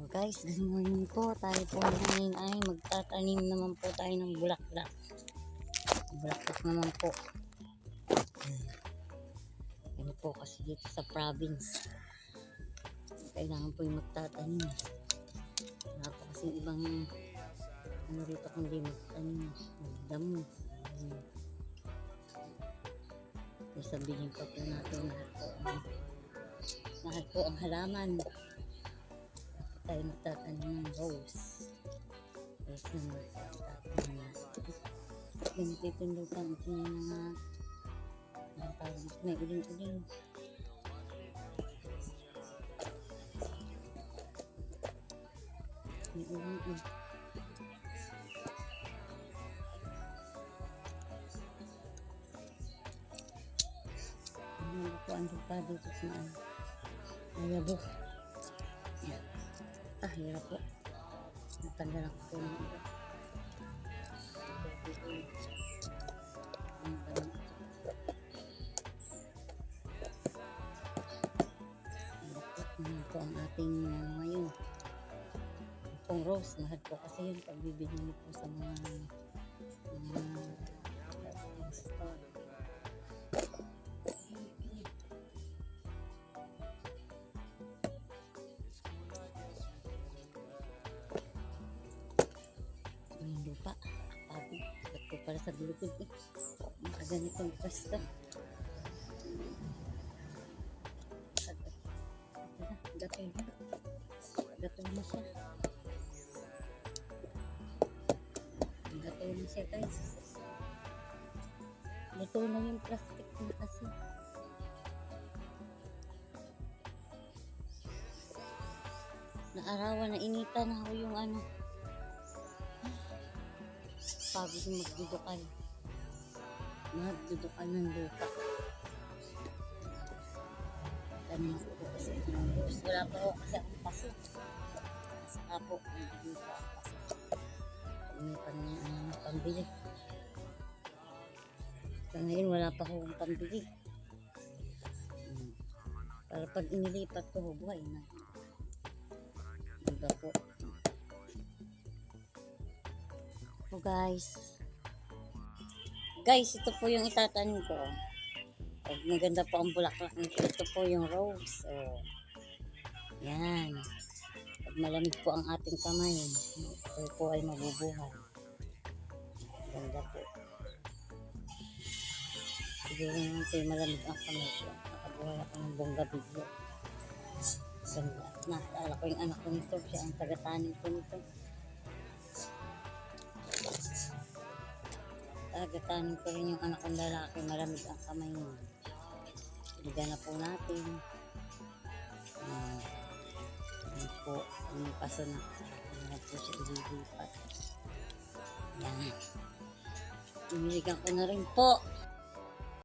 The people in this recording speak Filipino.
So guys, good morning po. Tayo po ngayon ay magtatanim naman po tayo ng bulaklak. Bulaklak naman po. Ano po kasi dito sa province. Kailangan po yung magtatanim. Wala po kasi ibang ano rito kundi magtanim. Magdamo. Sabihin pa po natin lahat po ang lahat po ang halaman tayo magtatanim ng rose. Rose na magtatanim itong lupa. Ito yung mga ang tawag dito. May uling-uling. May uling-uling. Ano po ang lupa dito sa ano? Ayabo. Yan. Ah, hirap po. Natanggal ako po ng iba. Ano po ang ating ano ngayon. Pong rose. Mahal po kasi yun pag bibili niyo po sa mga mga para sa gulugod eh. Makaganitong pwesto. Gatol na. Gatol na siya. Gatol na siya guys. Gatol na yung plastic na kasi. Naarawan na inita na ako yung ano. Pagod yung magdudukal. Magdudukal ng lupa. Dami na po kasi. Wala pa ako kasi akong paso. Saka po, hindi pa ang paso. May pa na yung ano, pambili. Sa ngayon, wala pa akong pambili. Hmm. Para pag inilipat ko, buhay na. Diba po? Po guys. Guys, ito po yung itatanim ko. Pag maganda po ang bulaklak nito, ito po yung rose. Oh. Yan. Pag malamig po ang ating kamay, ito po ay mabubuhay. Ganda po. Siguro naman ito malamig ang kamay ko. Nakabuhay ako ng bongga biglo. Ganda. Naalala ko yung anak ko nito. Siya ang tagatanim ko nito. Agatanin ko rin yung anak kong lalaki, malamig ang kamay niya. Iligan na po natin. Uh, ano po, yung paso na. Ano po siya ililipat. Yan. Iniligan ko na rin po.